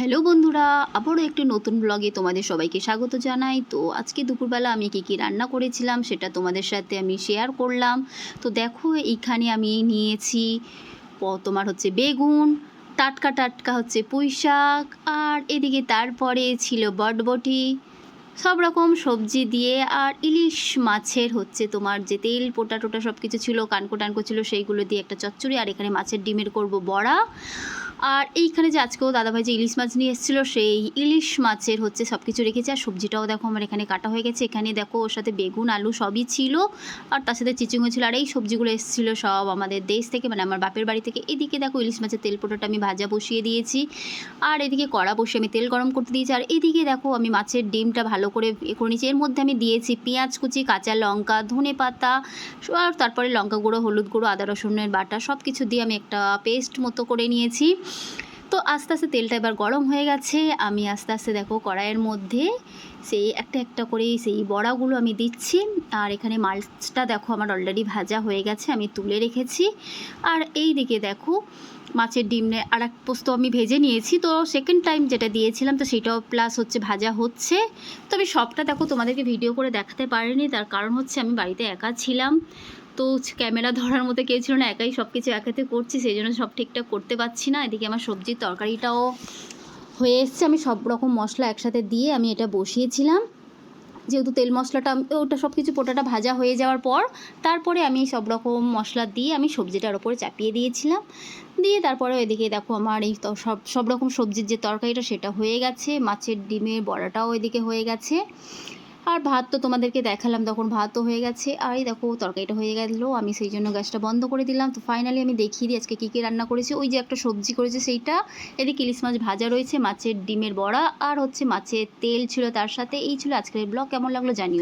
Hello বন্ধুরা, আবারও একটি নতুন ব্লগে তোমাদের সবাইকে স্বাগত জানাই। তো আজকে দুপুরবেলা আমি কী কী রান্না করেছিলাম সেটা তোমাদের সাথে আমি শেয়ার করলাম। তো দেখো, এইখানে আমি নিয়েছি তোমার হচ্ছে বেগুন, টাটকা টাটকা হচ্ছে পুঁই শাক আর এদিকে তারপরে ছিল বটবটি। সব রকম সবজি দিয়ে আর ইলিশ মাছের হচ্ছে তোমার যে তেল, পোটা টোটা সব কিছু ছিল, কানকো টানকো ছিল, সেইগুলো দিয়ে একটা চচ্চড়ি আর এখানে মাছের ডিমের করব বড়া। আর এইখানে যে আজকেও দাদাভাই যে ইলিশ মাছ নিয়ে এসেছিল, সেই ইলিশ মাছের হচ্ছে সব কিছু রেখেছে। আর সবজিটাও দেখো আমার এখানে কাটা হয়ে গেছে। এখানে দেখো ওর সাথে বেগুন, আলু সবই ছিল। আর তার সাথে চিচিংও ছিল। আর এই সবজিগুলো এসেছিল সব আমাদের দেশ থেকে মানে আমার বাপের বাড়ি থেকে। এদিকে দেখো ইলিশ মাছের তেল, পোটাটা আমি ভাজা বসিয়ে দিয়েছি। আর এদিকে কড়া বসে আমি তেল গরম করতে দিয়েছি। আর এদিকে দেখো আমি মাছের ডিমটা ভালো করে এ করে এর মধ্যে আমি দিয়েছি পেঁয়াজ কুচি, কাঁচা লঙ্কা, ধনে পাতা, আর তারপরে লঙ্কা গুঁড়ো, হলুদ গুঁড়ো, আদা রসুনের বাটা সব কিছু দিয়ে আমি একটা পেস্ট মতো করে নিয়েছি। তো আস্তে আস্তে তেলটা এবার গরম হয়ে গেছে। আমি আস্তে আস্তে দেখো কড়াইয়ের মধ্যে সেই একটা একটা করে সেই বড়াগুলো আমি দিচ্ছি। আর এখানে মাছটা দেখো আমার অলরেডি ভাজা হয়ে গেছে, আমি তুলে রেখেছি। আর এই দিকে দেখো মাছের ডিম আর এক পোস্ত আমি ভেজে নিয়েছি। তো সেকেন্ড টাইম যেটা দিয়েছিলাম, তো সেটাও প্লাস হচ্ছে ভাজা হচ্ছে। তো আমি সবটা দেখো তোমাদেরকে ভিডিও করে দেখাতে পারিনি, তার কারণ হচ্ছে আমি বাড়িতে একা ছিলাম। তো ক্যামেরা ধরার মতো কেউ ছিল না, একাই সব কিছু একাতে করছি, সেই জন্য সব ঠিকঠাক করতে পারছি না। এদিকে আমার সবজির তরকারিটাও হয়ে এসছে, আমি সব রকম মশলা একসাথে দিয়ে আমি এটা বসিয়েছিলাম। যেহেতু তেল মশলাটা ওটা সব কিছু পোটাটা ভাজা হয়ে যাওয়ার পর, তারপরে আমি সব রকম মশলা দিয়ে আমি সবজিটার ওপরে চাপিয়ে দিয়েছিলাম। দিয়ে তারপরে এদিকে দেখো আমার এই সব সব রকম সবজির যে তরকারিটা, সেটা হয়ে গেছে। মাছের ডিমের বড়াটাও এদিকে হয়ে গেছে। আর ভাত তো তোমাদেরকে দেখালাম, তখন ভাত তো হয়ে গেছে। আর এই দেখো, তরকারিটা হয়ে গেলো, আমি সেই জন্য গ্যাসটা বন্ধ করে দিলাম। তো ফাইনালি আমি দেখিয়ে দিই আজকে কী কী রান্না করেছি। ওই যে একটা সবজি করেছে সেইটা, এদিকে ইলিশ মাছ ভাজা রয়েছে, মাছের ডিমের বড়া, আর হচ্ছে মাছের তেল ছিল তার সাথে। এই ছিল আজকের ব্লগ কেমন লাগল জানিও।